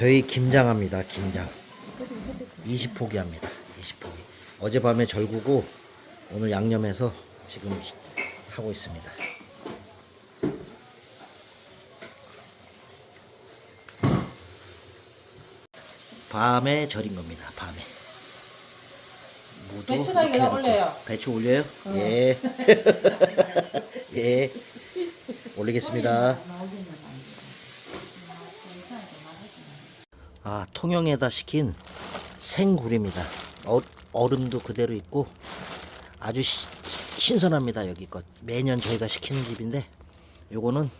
저희 김장합니다. 김장. 20포기 합니다. 20포기. 어젯밤에 절구고 오늘 양념해서 지금 하고 있습니다. 밤에 절인 겁니다. 밤에. 무도 해놓고. 올려요. 배추 올려요? 예. 예. 올리겠습니다. 아, 통영에다 시킨 생굴입니다. 어, 얼음도 그대로 있고 아주 시- 신선합니다. 여기 것. 매년 저희가 시키는 집인데 요거는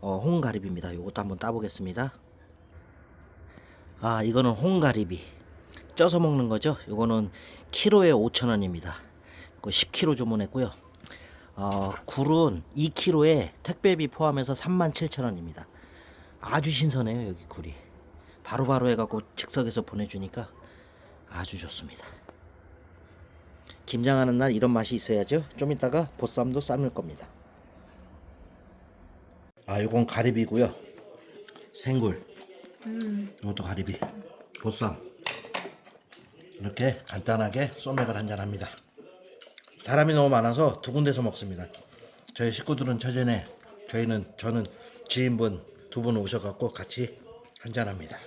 어, 홍가리비입니다. 요것도 한번 따보겠습니다. 아, 이거는 홍가리비. 쪄서 먹는 거죠. 요거는 키로에 5,000원입니다. 그 10kg 주문했고요. 어, 굴은 2kg에 택배비 포함해서 37,000원입니다. 아주 신선해요, 여기 굴이. 바로바로 해갖고 즉석에서 보내주니까 아주 좋습니다. 김장하는 날 이런 맛이 있어야죠. 좀 이따가 보쌈도 삶을 겁니다. 아, 요건 가리비고요. 생굴. 이것도 가리비. 보쌈. 이렇게 간단하게 소맥을 한잔 합니다. 사람이 너무 많아서 두 군데서 먹습니다. 저희 식구들은 처전에 저희는 저는 지인분 두 분 오셔갖고 같이 한잔 합니다.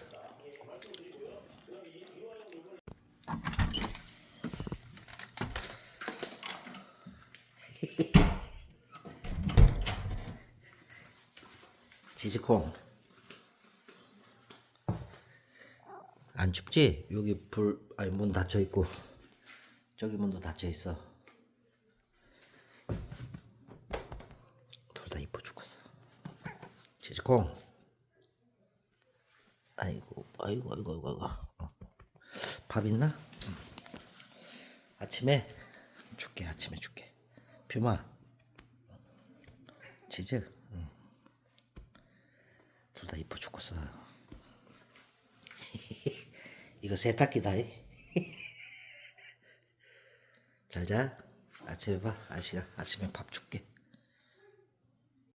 지지콩 안 춥지? 여기 불 아니 문 닫혀 있고 저기 문도 닫혀 있어. 둘 다 이뻐 죽겠어. 지지콩. 아이고 아이고 아이고 아이고 아이고. 어. 밥 있나? 응. 아침에 줄게 아침에 줄게. 뷰마. 치즈. 둘다 이뻐 죽겠어. 이거 세탁기다. 잘 자. 아침에 봐. 아시가 아침에 밥 줄게.